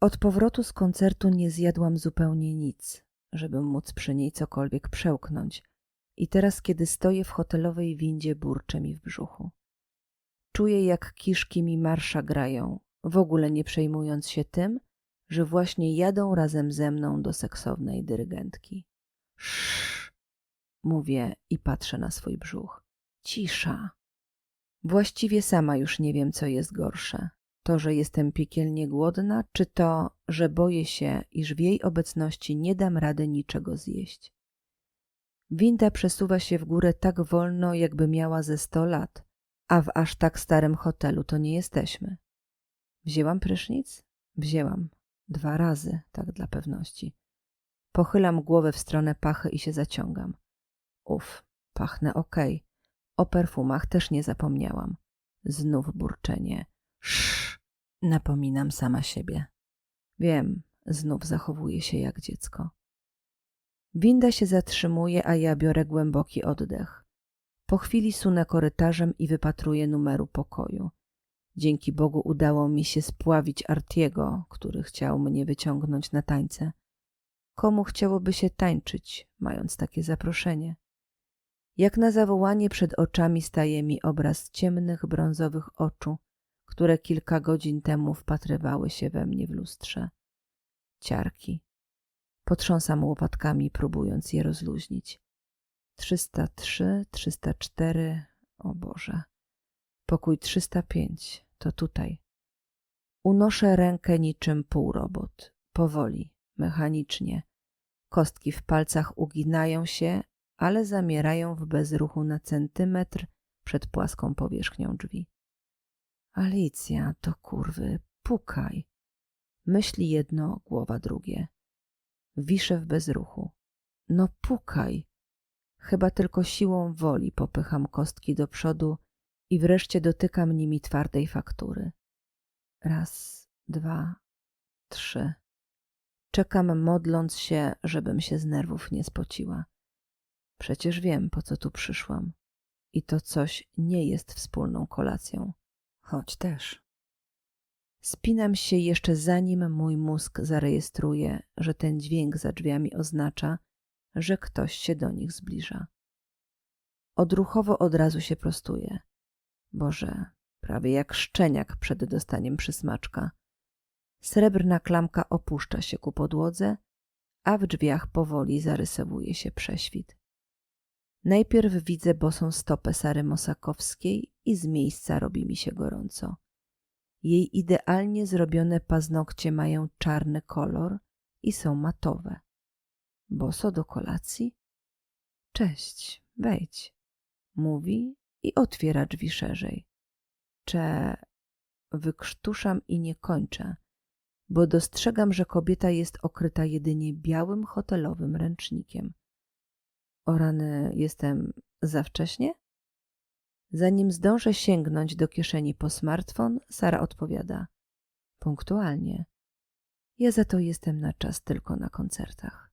Od powrotu z koncertu nie zjadłam zupełnie nic, żeby móc przy niej cokolwiek przełknąć. I teraz, kiedy stoję w hotelowej windzie, burcze mi w brzuchu. Czuję, jak kiszki mi marsza grają, w ogóle nie przejmując się tym, że właśnie jadą razem ze mną do seksownej dyrygentki. Sz, mówię i patrzę na swój brzuch. Cisza. Właściwie sama już nie wiem, co jest gorsze. To, że jestem piekielnie głodna, czy to, że boję się, iż w jej obecności nie dam rady niczego zjeść. Winda przesuwa się w górę tak wolno, jakby miała ze sto lat, a w aż tak starym hotelu to nie jesteśmy. Wzięłam prysznic? Wzięłam. Dwa razy, tak dla pewności. Pochylam głowę w stronę pachy i się zaciągam. Uf, pachnę okej. O perfumach też nie zapomniałam. Znów burczenie. Napominam sama siebie. Wiem, znów zachowuję się jak dziecko. Winda się zatrzymuje, a ja biorę głęboki oddech. Po chwili sunę korytarzem i wypatruję numeru pokoju. Dzięki Bogu udało mi się spławić Artiego, który chciał mnie wyciągnąć na tańce. Komu chciałoby się tańczyć, mając takie zaproszenie? Jak na zawołanie przed oczami staje mi obraz ciemnych, brązowych oczu, które kilka godzin temu wpatrywały się we mnie w lustrze. Ciarki. Potrząsam łopatkami, próbując je rozluźnić. 303, 304, o Boże. Pokój 305, to tutaj. Unoszę rękę niczym półrobot, powoli, mechanicznie. Kostki w palcach uginają się, ale zamierają w bezruchu na centymetr przed płaską powierzchnią drzwi. Alicja, to kurwy, pukaj. Myśli jedno, głowa drugie. Wiszę w bezruchu. No pukaj. Chyba tylko siłą woli popycham kostki do przodu i wreszcie dotykam nimi twardej faktury. Raz, dwa, trzy. Czekam, modląc się, żebym się z nerwów nie spociła. Przecież wiem, po co tu przyszłam. I to coś nie jest wspólną kolacją. Choć też. Spinam się jeszcze zanim mój mózg zarejestruje, że ten dźwięk za drzwiami oznacza, że ktoś się do nich zbliża. Odruchowo od razu się prostuję. Boże, prawie jak szczeniak przed dostaniem przysmaczka. Srebrna klamka opuszcza się ku podłodze, a w drzwiach powoli zarysowuje się prześwit. Najpierw widzę bosą stopę Sary Mosakowskiej i z miejsca robi mi się gorąco. Jej idealnie zrobione paznokcie mają czarny kolor i są matowe. Boso do kolacji? Cześć, wejdź. Mówi i otwiera drzwi szerzej. Cze... Wykrztuszam i nie kończę, bo dostrzegam, że kobieta jest okryta jedynie białym hotelowym ręcznikiem. O rany, jestem za wcześnie? Zanim zdążę sięgnąć do kieszeni po smartfon, Sara odpowiada. Punktualnie. Ja za to jestem na czas tylko na koncertach.